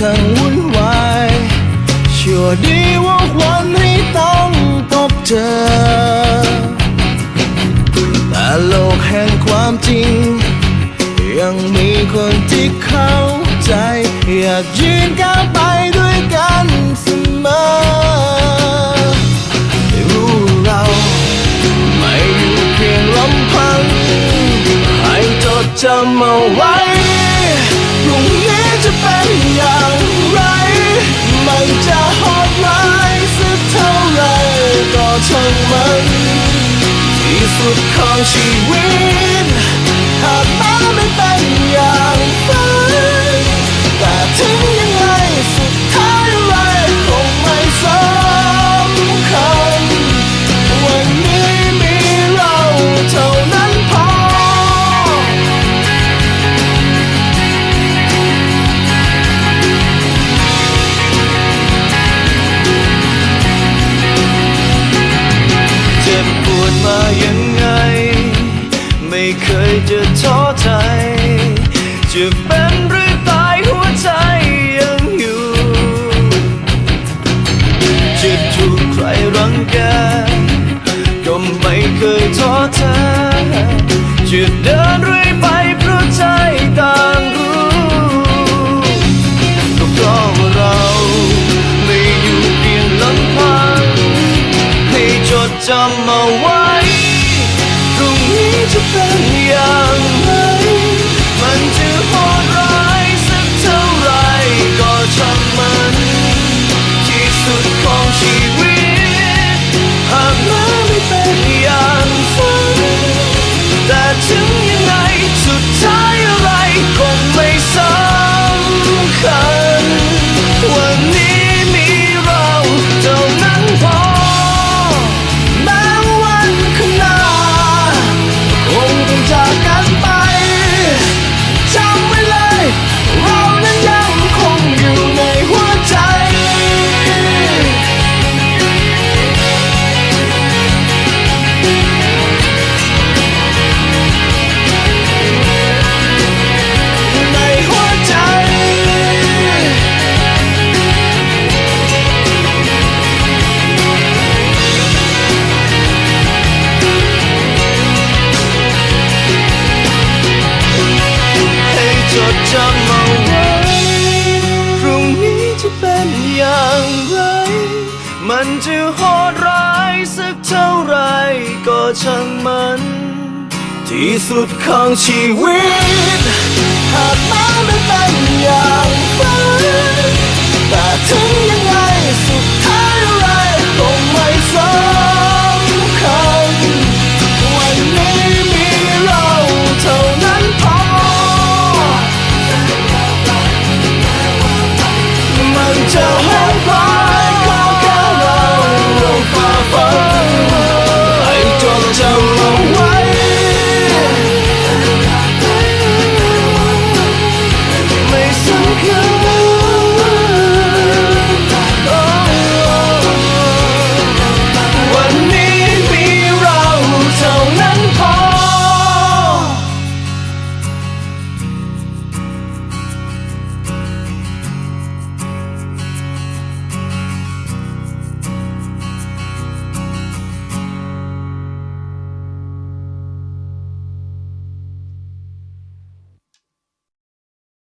ช่างวุ่นวายชั่วดีว่าวันให้ต้องพบเจอ แต่โลกแห่งความจริง ยังมีคนที่เข้าใจ อยากยืนก้าวไปด้วยกันเสมอรู้เราไม่อยู่เพียงลำพัง ให้จดจำเอาไว้ ที่สุดของชีวิต หากมันไม่เป็นอย่างฝัน จะท้อใจ จะเป็นหรือตายหัวใจยังอยู่ จะถูกใครรังแกก็ไม่เคยท้อแท้จะเดินเรื่อยไปเพราะใจต่างรู้ก็เพราะว่าเราไม่อยู่เพียงลำพังให้จดจำเอาไว้ พรุ่งนี้จะเป็นอย่างไร มันจะโหด จำเอาไว้พรุ่งนี้จะเป็นอย่างไร มันจะโหดร้ายสักเท่าไรก็ช่างมัน ที่สุดของชีวิต หากมันไม่เป็นอย่างฝัน